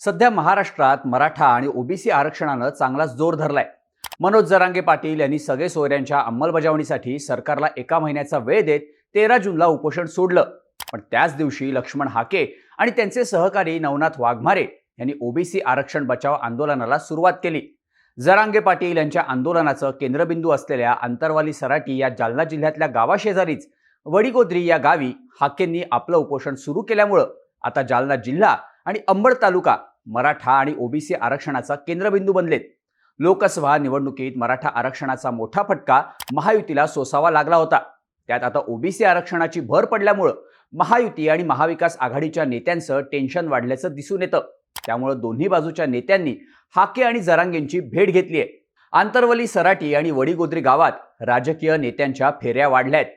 सध्या महाराष्ट्रात मराठा आणि ओबीसी आरक्षणानं चांगलाच जोर धरलाय. मनोज जरांगे पाटील यांनी सगळे सोयऱ्यांच्या अंमलबजावणीसाठी सरकारला एका महिन्याचा वेळ देत तेरा जूनला उपोषण सोडलं. पण त्याच दिवशी लक्ष्मण हाके आणि त्यांचे सहकारी नवनाथ वाघमारे यांनी ओबीसी आरक्षण बचाव आंदोलनाला सुरुवात केली. जरांगे पाटील यांच्या आंदोलनाचं केंद्रबिंदू असलेल्या अंतरवाली सराटी या जालना जिल्ह्यातल्या गावाशेजारीच वडीगोद्री या गावी हाकेंनी आपलं उपोषण सुरू केल्यामुळं आता जालना जिल्हा आणि अंबड तालुका मराठा आणि ओबीसी आरक्षणाचा केंद्रबिंदू बनलेत. लोकसभा निवडणुकीत मराठा आरक्षणाचा मोठा फटका महायुतीला सोसावा लागला होता. त्यात आता ओबीसी आरक्षणाची भर पडल्यामुळं महायुती आणि महाविकास आघाडीच्या नेत्यांचं टेन्शन वाढल्याचं दिसून येतं. त्यामुळं दोन्ही बाजूच्या नेत्यांनी हाके आणि जरांगेंची भेट घेतली आहे. आंतरवली सराटी आणि वडीगोद्री गावात राजकीय नेत्यांच्या फेऱ्या वाढल्या आहेत.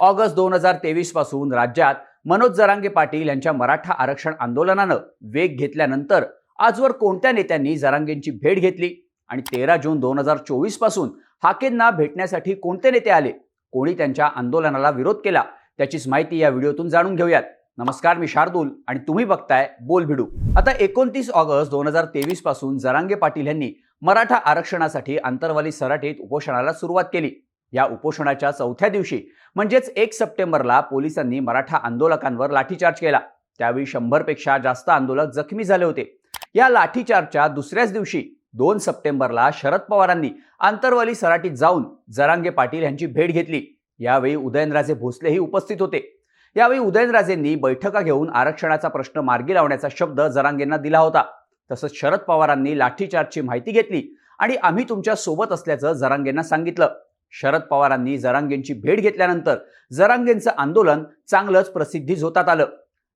ऑगस्ट दोन हजार तेवीसपासून राज्यात मनोज जरांगे पाटील यांच्या मराठा आरक्षण आंदोलनानं वेग घेतल्यानंतर आजवर कोणत्या नेत्यांनी जरांगेंची भेट घेतली? आणि तेरा जून दोन हजार चोवीसपासून हाकेंना भेटण्यासाठी कोणते नेते आले? कोणी त्यांच्या आंदोलनाला विरोध केला? त्याचीच माहिती या व्हिडिओतून जाणून घेऊयात. नमस्कार मी शार्दूल आणि तुम्ही बघताय बोल भिडू. आता एकोणतीस ऑगस्ट दोन हजार तेवीसपासून जरांगे पाटील यांनी मराठा आरक्षणासाठी आंतरवाली सराठीत उपोषणाला सुरुवात केली. या उपोषणाच्या चौथ्या दिवशी म्हणजेच एक सप्टेंबरला पोलिसांनी मराठा आंदोलकांवर लाठीचार्ज केला. त्यावेळी शंभरपेक्षा जास्त आंदोलक जखमी झाले होते. या लाठीचार्जच्या दुसऱ्याच दिवशी दोन सप्टेंबरला शरद पवारांनी आंतरवाली सराटीत जाऊन जरांगे पाटील यांची भेट घेतली. यावेळी उदयनराजे भोसलेही उपस्थित होते. यावेळी उदयनराजेंनी बैठका घेऊन आरक्षणाचा प्रश्न मार्गी लावण्याचा शब्द जरांगेंना दिला होता. तसंच शरद पवारांनी लाठीचार्जची माहिती घेतली आणि आम्ही तुमच्यासोबत असल्याचं जरांगेंना सांगितलं. शरद पवारांनी जरांगेंची भेट घेतल्यानंतर जरांगेंचं आंदोलन चांगलंच प्रसिद्धीस होतात आलं.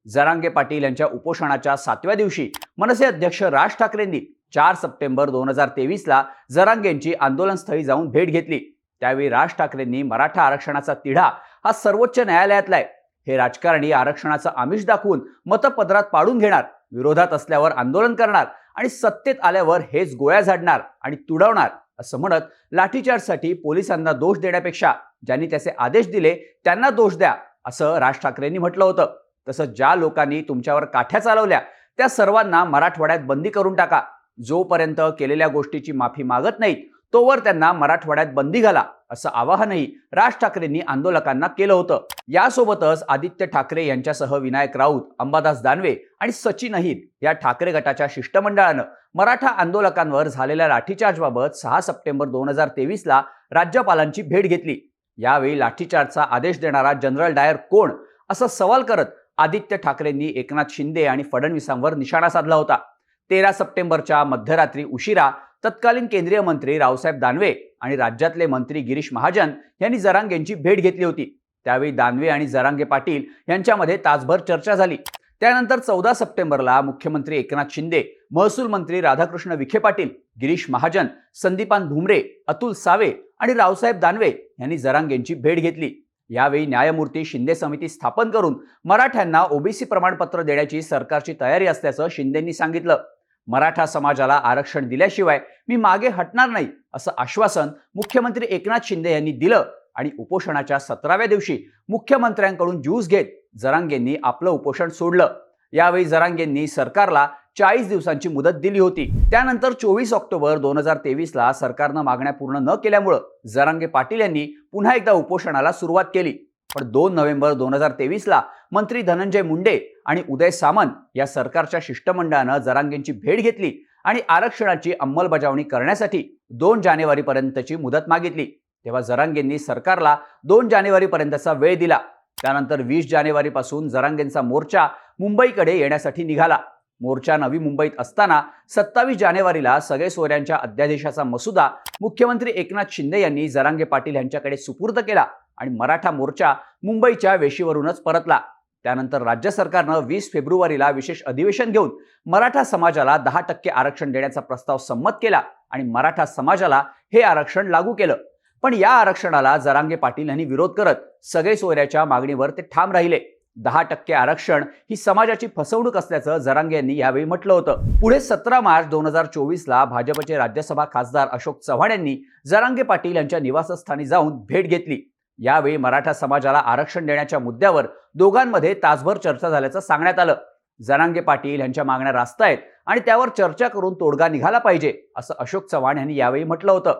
जरांगे पाटील यांच्या उपोषणाच्या सातव्या दिवशी मनसे अध्यक्ष राज ठाकरेंनी चार सप्टेंबर दोन हजार तेवीसला जरांगेंची आंदोलनस्थळी जाऊन भेट घेतली. त्यावेळी राज ठाकरेंनी मराठा आरक्षणाचा तिढा हा सर्वोच्च न्यायालयातला आहे. हे राजकारणी आरक्षणाचं आमिष दाखवून मतपदरात पाडून घेणार विरोधात असल्यावर आंदोलन करणार आणि सत्तेत आल्यावर हेच गोळ्या झाडणार आणि तुडवणार. असं म्हणत लाठीचार्जसाठी पोलिसांना दोष देण्यापेक्षा ज्यांनी त्याचे आदेश दिले त्यांना दोष द्या असं राज ठाकरेंनी म्हटलं होतं. तसंच ज्या लोकांनी तुमच्यावर काठ्या चालवल्या त्या सर्वांना मराठवाड्यात बंदी करून टाका. जोपर्यंत केलेल्या गोष्टीची माफी मागत नाहीत तोवर त्यांना मराठवाड्यात बंदी घाला असं आवाहनही राज ठाकरेंनी आंदोलकांना केलं होतं. यासोबतच आदित्य ठाकरे यांच्यासह विनायक राऊत अंबादास दानवे आणि सचिन अहिर या ठाकरे गटाच्या शिष्टमंडळानं मराठा आंदोलकांवर झालेल्या लाठीचार्जबाबत सहा सप्टेंबर दोन हजार तेवीसला राज्यपालांची भेट घेतली. यावेळी लाठीचार्जचा आदेश देणारा जनरल डायर कोण असा सवाल करत आदित्य ठाकरेंनी एकनाथ शिंदे आणि फडणवीसांवर निशाणा साधला होता. तेरा सप्टेंबरच्या मध्यरात्री उशिरा तत्कालीन केंद्रीय मंत्री रावसाहेब दानवे आणि राज्यातले मंत्री गिरीश महाजन यांनी जरांगेंची भेट घेतली होती. त्यावेळी दानवे आणि जरांगे पाटील यांच्यामध्ये तासभर चर्चा झाली. त्यानंतर चौदा सप्टेंबरला मुख्यमंत्री एकनाथ शिंदे महसूल मंत्री राधाकृष्ण विखे पाटील गिरीश महाजन संदीपान भुमरे अतुल सावे आणि रावसाहेब दानवे यांनी जरांगेंची भेट घेतली. यावेळी न्यायमूर्ती शिंदे समिती स्थापन करून मराठ्यांना ओबीसी प्रमाणपत्र देण्याची सरकारची तयारी असल्याचं शिंदेंनी सांगितलं. मराठा समाजाला आरक्षण दिल्याशिवाय मी मागे हटणार नाही असं आश्वासन मुख्यमंत्री एकनाथ शिंदे यांनी दिलं आणि उपोषणाच्या सतराव्या दिवशी मुख्यमंत्र्यांकडून ज्यूस घेत जरांगेंनी आपलं उपोषण सोडलं. यावेळी जरांगेंनी सरकारला चाळीस दिवसांची मुदत दिली होती. त्यानंतर चोवीस ऑक्टोबर दोन हजार तेवीसला सरकारनं मागण्या पूर्ण न केल्यामुळं जरांगे पाटील यांनी पुन्हा एकदा उपोषणाला सुरुवात केली. पण दोन नोव्हेंबर दोन हजार तेवीसला मंत्री धनंजय मुंडे आणि उदय सामंत या सरकारच्या शिष्टमंडळानं जरांगेंची भेट घेतली आणि आरक्षणाची अंमलबजावणी करण्यासाठी दोन जानेवारीपर्यंतची मुदत मागितली. तेव्हा जरांगेंनी सरकारला दोन जानेवारीपर्यंतचा वेळ दिला. त्यानंतर वीस जानेवारीपासून जरांगेंचा मोर्चा मुंबईकडे येण्यासाठी निघाला. मोर्चा नवी मुंबईत असताना सत्तावीस जानेवारीला सगळे सोयऱ्यांच्या अध्यादेशाचा मसुदा मुख्यमंत्री एकनाथ शिंदे यांनी जरांगे पाटील यांच्याकडे सुपूर्द केला. आणि मराठा मोर्चा मुंबईच्या वेशीवरूनच परतला. त्यानंतर राज्य सरकारनं वीस फेब्रुवारीला विशेष अधिवेशन घेऊन मराठा समाजाला दहा टक्के आरक्षण देण्याचा प्रस्ताव संमत केला आणि मराठा समाजाला हे आरक्षण लागू केलं. पण या आरक्षणाला जरांगे पाटील यांनी विरोध करत सगळे सोयऱ्याच्या मागणीवर ते ठाम राहिले. दहा टक्के आरक्षण ही समाजाची फसवणूक असल्याचं जरांगे यांनी यावेळी म्हटलं होतं. पुढे सतरा मार्च दोन हजार चोवीसला भाजपचे राज्यसभा खासदार अशोक चव्हाण यांनी जरांगे पाटील यांच्या निवासस्थानी जाऊन भेट घेतली. यावेळी मराठा समाजाला आरक्षण देण्याच्या मुद्द्यावर दोघांमध्ये तासभर चर्चा झाल्याचं सांगण्यात आलं. जरांगे पाटील यांच्या मागण्या रास्त आहेत आणि त्यावर चर्चा करून तोडगा निघाला पाहिजे असं अशोक चव्हाण यांनी यावेळी म्हटलं होतं.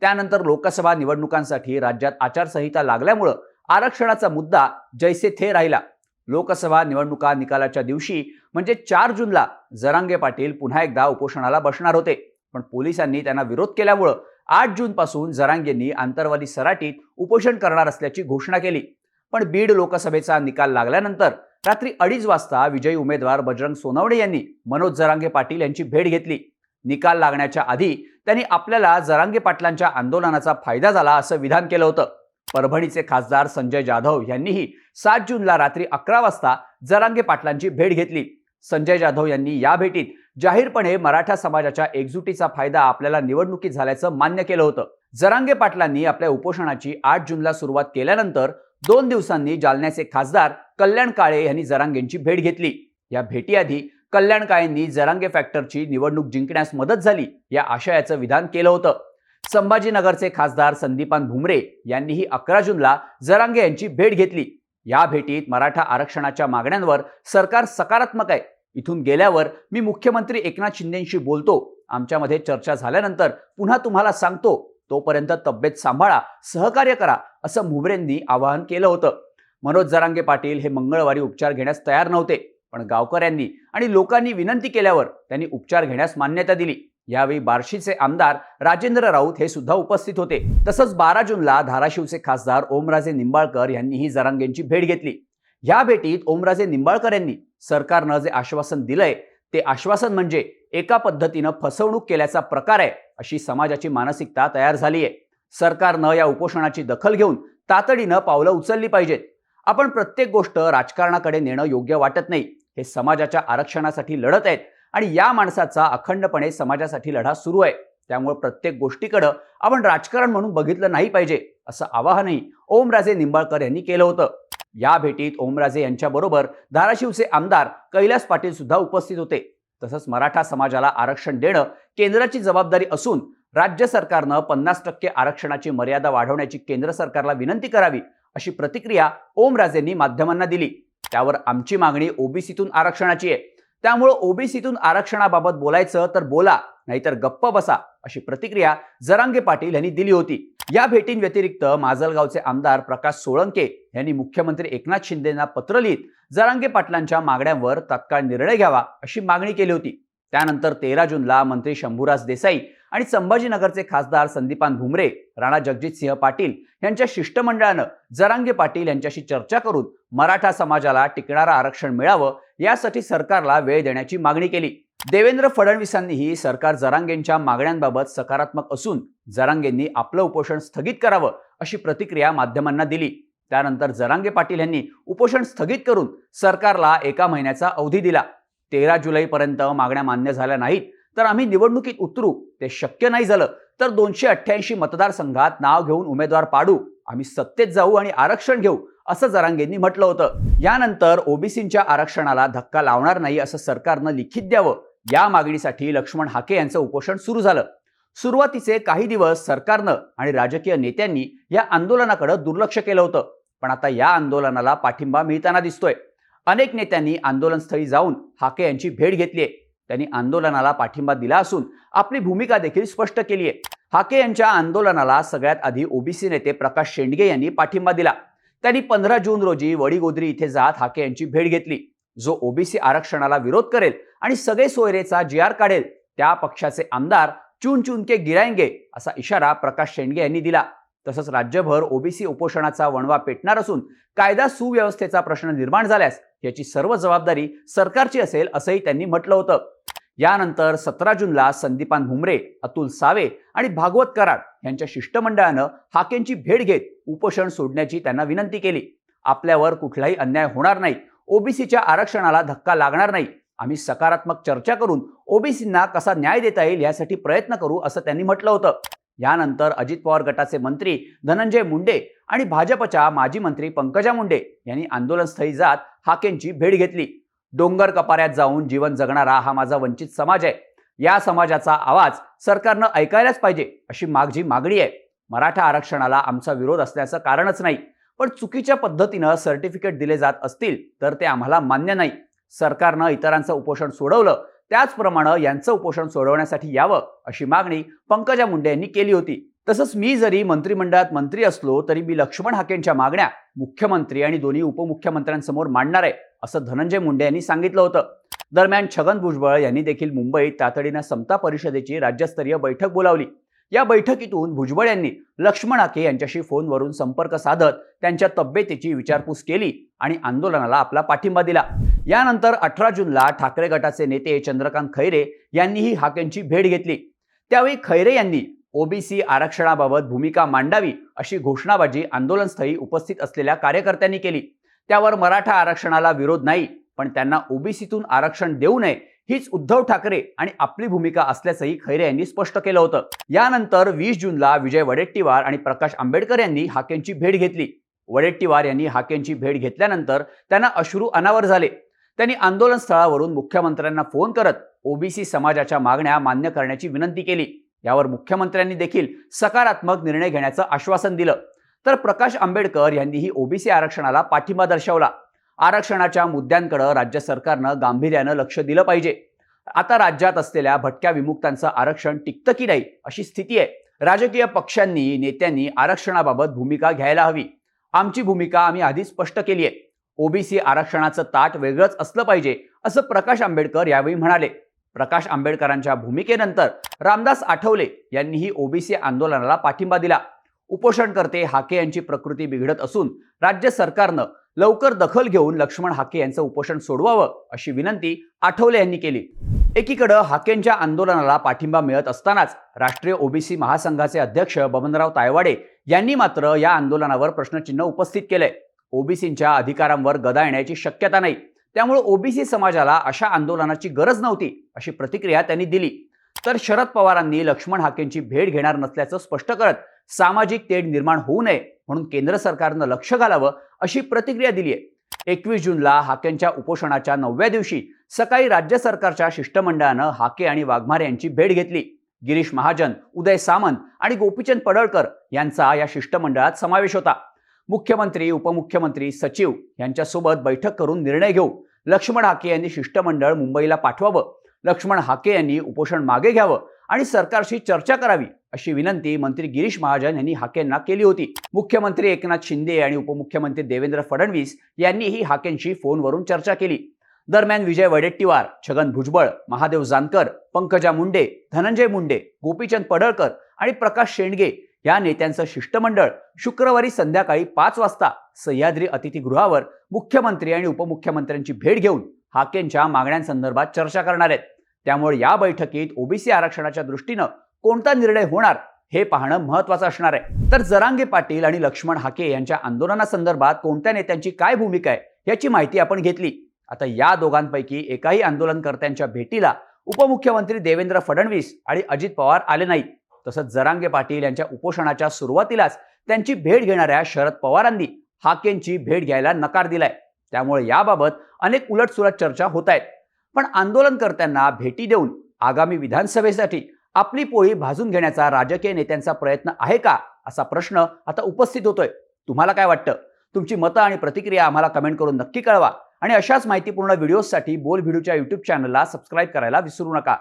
त्यानंतर लोकसभा निवडणुकांसाठी राज्यात आचारसंहिता लागल्यामुळं आरक्षणाचा मुद्दा जैसे थे राहिला. लोकसभा निवडणुका निकालाच्या दिवशी म्हणजे चार जूनला जरांगे पाटील पुन्हा एकदा उपोषणाला बसणार होते. पण पोलिसांनी त्यांना विरोध केल्यामुळं आठ जूनपासून जरांगेंनी आंतरवादी सराटीत उपोषण करणार असल्याची घोषणा केली. पण बीड लोकसभेचा निकाल लागल्यानंतर रात्री अडीच वाजता विजयी उमेदवार बजरंग सोनवणे यांनी मनोज जरांगे पाटील यांची भेट घेतली. निकाल लागण्याच्या आधी त्यांनी आपल्याला जरांगे पाटलांच्या आंदोलनाचा फायदा झाला असं विधान केलं होतं. परभणीचे खासदार संजय जाधव यांनीही सात जूनला रात्री अकरा वाजता जरांगे पाटलांची भेट घेतली. संजय जाधव यांनी या भेटीत जाहीरपणे मराठा समाजाच्या एकजुटीचा फायदा आपल्याला निवडणुकीत झाल्याचं मान्य केलं होतं. जरांगे पाटलांनी आपल्या उपोषणाची आठ जूनला सुरुवात केल्यानंतर दोन दिवसांनी जालन्याचे खासदार कल्याण काळे यांनी जरांगेंची भेट घेतली. या भेटीआधी कल्याण काळेंनी जरांगे फॅक्टरची निवडणूक जिंकण्यास मदत झाली या आशयाचं विधान केलं होतं. संभाजीनगरचे खासदार संदीपान भुमरे यांनीही अकरा जूनला जरांगे यांची भेट घेतली. या भेटीत मराठा आरक्षणाच्या मागण्यांवर सरकार सकारात्मक आहे इथून गेल्यावर मी मुख्यमंत्री एकनाथ शिंदेशी बोलतो. आमच्यामध्ये चर्चा झाल्यानंतर पुन्हा तुम्हाला सांगतो. तोपर्यंत तब्येत सांभाळा सहकार्य करा असं मुबरेंनी आवाहन केलं होतं. मनोज जरांगे पाटील हे मंगळवारी उपचार घेण्यास तयार नव्हते पण गावकऱ्यांनी आणि लोकांनी विनंती केल्यावर त्यांनी उपचार घेण्यास मान्यता दिली. यावेळी बार्शीचे आमदार राजेंद्र राऊत हे सुद्धा उपस्थित होते. तसंच बारा जूनला धाराशिवचे खासदार ओमराजे निंबाळकर यांनीही जरांगेंची भेट घेतली. या भेटीत ओमराजे निंबाळकर यांनी सरकारनं जे आश्वासन दिलंय ते आश्वासन म्हणजे एका पद्धतीनं फसवणूक केल्याचा प्रकार आहे अशी समाजाची मानसिकता तयार झाली आहे सरकारनं या उपोषणाची दखल घेऊन तातडीनं पावलं उचलली पाहिजेत. आपण प्रत्येक गोष्ट राजकारणाकडे नेणं योग्य वाटत नाही. हे समाजाच्या आरक्षणासाठी लढत आहेत आणि या माणसाचा अखंडपणे समाजासाठी लढा सुरू आहे. त्यामुळे प्रत्येक गोष्टीकडं आपण राजकारण म्हणून बघितलं नाही पाहिजे असं आवाहनही ओमराजे निंबाळकर यांनी केलं होतं. या भेटीत ओमराजे यांच्याबरोबर धाराशिवचे आमदार कैलास पाटील सुद्धा उपस्थित होते. तसंच मराठा समाजाला आरक्षण देणं केंद्राची जबाबदारी असून राज्य सरकारनं पन्नास टक्के आरक्षणाची मर्यादा वाढवण्याची केंद्र सरकारला विनंती करावी अशी प्रतिक्रिया ओमराजेंनी माध्यमांना दिली. त्यावर आमची मागणी ओबीसीतून आरक्षणाची आहे. त्यामुळं ओबीसीतून आरक्षणाबाबत बोलायचं तर बोला नाहीतर गप्प बसा अशी प्रतिक्रिया जरांगे पाटील यांनी दिली होती. या भेटींव्यतिरिक्त माजलगावचे आमदार प्रकाश सोळंके यांनी मुख्यमंत्री एकनाथ शिंदेना पत्र लिहित जरांगे पाटलांच्या मागण्यांवर तात्काळ निर्णय घ्यावा अशी मागणी केली होती. त्यानंतर तेरा जूनला मंत्री शंभूराज देसाई आणि संभाजीनगरचे खासदार संदीपान भुमरे राणा जगजितसिंह पाटील यांच्या शिष्टमंडळानं जरांगे पाटील यांच्याशी चर्चा करून मराठा समाजाला टिकणारं आरक्षण मिळावं यासाठी सरकारला वेळ देण्याची मागणी केली. देवेंद्र फडणवीसांनीही सरकार जरांगेंच्या मागण्यांबाबत सकारात्मक असून जरांगेंनी आपलं उपोषण स्थगित करावं अशी प्रतिक्रिया माध्यमांना दिली. त्यानंतर जरांगे पाटील यांनी उपोषण स्थगित करून सरकारला एका महिन्याचा अवधी दिला. तेरा जुलैपर्यंत मागण्या मान्य झाल्या नाहीत तर आम्ही निवडणुकीत उतरू ते शक्य नाही झालं तर दोनशे अठ्ठ्याऐंशी मतदारसंघात नाव घेऊन उमेदवार पाडू आम्ही सत्तेत जाऊ आणि आरक्षण घेऊ असं जरांगेंनी म्हटलं होतं. यानंतर ओबीसींच्या आरक्षणाला धक्का लावणार नाही असं सरकारनं लिखित द्यावं. या मागणीसाठी लक्ष्मण हाके यांचं उपोषण सुरू झालं. सुरुवातीचे काही दिवस सरकारनं आणि राजकीय नेत्यांनी या आंदोलनाकडे दुर्लक्ष केलं होतं. पण आता या आंदोलनाला पाठिंबा मिळताना दिसतोय. अनेक नेत्यांनी आंदोलनस्थळी जाऊन हाके यांची भेट घेतली आहे त्यांनी आंदोलनाला पाठिंबा दिला असून आपली भूमिका देखील स्पष्ट केली आहे हाके यांच्या आंदोलनाला सगळ्यात आधी ओबीसी नेते प्रकाश शेंडगे यांनी पाठिंबा दिला. त्यांनी पंधरा जून रोजी वडीगोद्री इथे जात हाके यांची भेट घेतली. जो ओबीसी आरक्षणाला विरोध करेल आणि सगळे सोयरेचा जी आर काढेल त्या पक्षाचे आमदार चून चून के गिरायंगे असा इशारा प्रकाश शेंडगे यांनी दिला. तसंच राज्यभर ओबीसी उपोषणाचा वणवा पेटणार असून कायदा सुव्यवस्थेचा प्रश्न निर्माण झाल्यास याची सर्व जबाबदारी सरकारची असेल असंही त्यांनी म्हटलं होतं. यानंतर सतरा जूनला संदीपान भुमरे अतुल सावे आणि भागवत कराड यांच्या शिष्टमंडळानं हाकेंची भेट घेत उपोषण सोडण्याची त्यांना विनंती केली. आपल्यावर कुठलाही अन्याय होणार नाही. ओबीसीच्या आरक्षणाला धक्का लागणार नाही. आम्ही सकारात्मक चर्चा करून ओबीसींना कसा न्याय देता येईल यासाठी प्रयत्न करू असं त्यांनी म्हटलं होतं. यानंतर अजित पवार गटाचे मंत्री धनंजय मुंडे आणि भाजपच्या माजी मंत्री पंकजा मुंडे यांनी आंदोलनस्थळी जात हाकेंची भेट घेतली. डोंगर कपाऱ्यात जाऊन जीवन जगणारा हा माझा वंचित समाज आहे. या समाजाचा आवाज सरकारनं ऐकायलाच पाहिजे अशी माझी मागणी आहे. मराठा आरक्षणाला आमचा विरोध असण्याचं कारणच नाही. पण चुकीच्या पद्धतीनं सर्टिफिकेट दिले जात असतील तर ते आम्हाला मान्य नाही. सरकारनं इतरांचं उपोषण सोडवलं त्याचप्रमाणे यांचं उपोषण सोडवण्यासाठी यावं अशी मागणी पंकजा मुंडे यांनी केली होती. तसंच मी जरी मंत्रिमंडळात मंत्री असलो तरी मी लक्ष्मण हाकेंच्या मागण्या मुख्यमंत्री आणि दोन्ही उपमुख्यमंत्र्यांसमोर मांडणार आहे असं धनंजय मुंडे यांनी सांगितलं होतं. दरम्यान छगन भुजबळ यांनी देखील मुंबईत तातडीनं समता परिषदेची राज्यस्तरीय बैठक बोलावली. या बैठकीतून भुजबळ यांनी लक्ष्मण हाके यांच्याशी फोनवरून संपर्क साधत त्यांच्या तब्येतीची विचारपूस केली आणि आंदोलनाला आपला पाठिंबा दिला. यानंतर अठरा जूनला ठाकरे गटाचे नेते चंद्रकांत खैरे यांनीही हाकेंची भेट घेतली. त्यावेळी खैरे यांनी ओबीसी आरक्षणाबाबत भूमिका मांडावी अशी घोषणाबाजी आंदोलनस्थळी उपस्थित असलेल्या कार्यकर्त्यांनी केली. त्यावर मराठा आरक्षणाला विरोध नाही पण त्यांना ओबीसीतून आरक्षण देऊ नये हीच उद्धव ठाकरे आणि आपली भूमिका असल्याचंही खैरे यांनी स्पष्ट केलं होतं. यानंतर वीस जूनला विजय वडेट्टीवार आणि प्रकाश आंबेडकर यांनी हाकेंची भेट घेतली. वडेट्टीवार यांनी हाकेंची भेट घेतल्यानंतर त्यांना अश्रू अनावर झाले. त्यांनी आंदोलन स्थळावरून मुख्यमंत्र्यांना फोन करत ओबीसी समाजाच्या मागण्या मान्य करण्याची विनंती केली. यावर मुख्यमंत्र्यांनी देखील सकारात्मक निर्णय घेण्याचं आश्वासन दिलं. तर प्रकाश आंबेडकर यांनीही ओबीसी आरक्षणाला पाठिंबा दर्शवला. आरक्षणाच्या मुद्द्यांकडे राज्य सरकारनं गांभीर्यानं लक्ष दिलं पाहिजे. आता राज्यात असलेल्या भटक्या विमुक्तांचं आरक्षण टिकतं की नाही अशी स्थिती आहे. राजकीय पक्षांनी नेत्यांनी आरक्षणाबाबत भूमिका घ्यायला हवी. आमची भूमिका आम्ही आधी स्पष्ट केली आहे. ओबीसी आरक्षणाचं ताट वेगळंच असलं पाहिजे असं प्रकाश आंबेडकर यावेळी म्हणाले. प्रकाश आंबेडकरांच्या भूमिकेनंतर रामदास आठवले यांनीही ओबीसी आंदोलनाला पाठिंबा दिला. उपोषणकर्ते हाके यांची प्रकृती बिघडत असून राज्य सरकारनं लवकर दखल घेऊन लक्ष्मण हाके यांचं उपोषण सोडवावं अशी विनंती आठवले यांनी केली. एकीकडं हाकेंच्या आंदोलनाला पाठिंबा मिळत असतानाच राष्ट्रीय ओबीसी महासंघाचे अध्यक्ष बबनराव तायवाडे यांनी मात्र या आंदोलनावर प्रश्नचिन्ह उपस्थित केलंय. ओबीसींच्या अधिकारांवर गदा येण्याची शक्यता नाही. त्यामुळे ओबीसी समाजाला अशा आंदोलनाची गरज नव्हती अशी प्रतिक्रिया त्यांनी दिली. तर शरद पवारांनी लक्ष्मण हाकेंची भेट घेणार नसल्याचं स्पष्ट करत सामाजिक तेढ निर्माण होऊ नये म्हणून केंद्र सरकारनं लक्ष घालावं अशी प्रतिक्रिया दिली आहे. एकवीस जूनला हाकेंच्या उपोषणाच्या नवव्या दिवशी सकाळी राज्य सरकारच्या शिष्टमंडळानं हाके आणि वाघमारे यांची भेट घेतली. गिरीश महाजन उदय सामंत आणि गोपीचंद पडळकर यांचा या शिष्टमंडळात समावेश होता. मुख्यमंत्री उपमुख्यमंत्री सचिव यांच्यासोबत बैठक करून निर्णय घेऊ. लक्ष्मण हाके यांनी शिष्टमंडळ मुंबईला पाठवावं. लक्ष्मण हाके यांनी उपोषण मागे घ्यावं आणि सरकारशी चर्चा करावी अशी विनंती मंत्री गिरीश महाजन यांनी हाकेंना केली होती. मुख्यमंत्री एकनाथ शिंदे आणि उपमुख्यमंत्री देवेंद्र फडणवीस यांनीही हाकेंशी फोनवरून चर्चा केली. दरम्यान विजय वडेट्टीवार छगन भुजबळ महादेव जानकर पंकजा मुंडे धनंजय मुंडे गोपीचंद पडळकर आणि प्रकाश शेंडगे या नेत्यांचं शिष्टमंडळ शुक्रवारी संध्याकाळी पाच वाजता सह्याद्री अतिथीगृहावर मुख्यमंत्री आणि उपमुख्यमंत्र्यांची भेट घेऊन हाकेंच्या मागण्यांसंदर्भात चर्चा करणार आहेत. त्यामुळे या बैठकीत ओबीसी आरक्षणाच्या दृष्टीनं कोणता निर्णय होणार हे पाहणं महत्वाचं असणार आहे. तर जरांगे पाटील आणि लक्ष्मण हाके यांच्या आंदोलनासंदर्भात कोणत्या नेत्यांची काय भूमिका आहे याची माहिती आपण घेतली. आता या दोघांपैकी एकाही आंदोलनकर्त्यांच्या भेटीला उपमुख्यमंत्री देवेंद्र फडणवीस आणि अजित पवार आले नाहीत. तसंच जरांगे पाटील यांच्या उपोषणाच्या सुरुवातीलाच त्यांची भेट घेणाऱ्या शरद पवारांनी हाकेंची भेट घ्यायला नकार दिलाय. त्यामुळे याबाबत अनेक उलटसुलट चर्चा होत आहेत. पण आंदोलनकर्त्यांना भेटी देऊन आगामी विधानसभेसाठी आपली पोळी भाजून घेण्याचा राजकीय नेत्यांचा प्रयत्न आहे का? असा प्रश्न आता उपस्थित होतोय. तुम्हाला काय वाटतं? तुमची मतं आणि प्रतिक्रिया आम्हाला कमेंट करून नक्की कळवा. आणि अशाच माहितीपूर्ण व्हिडिओजसाठी बोल व्हिडिओच्या युट्यूब चॅनलला सबस्क्राईब करायला विसरू नका.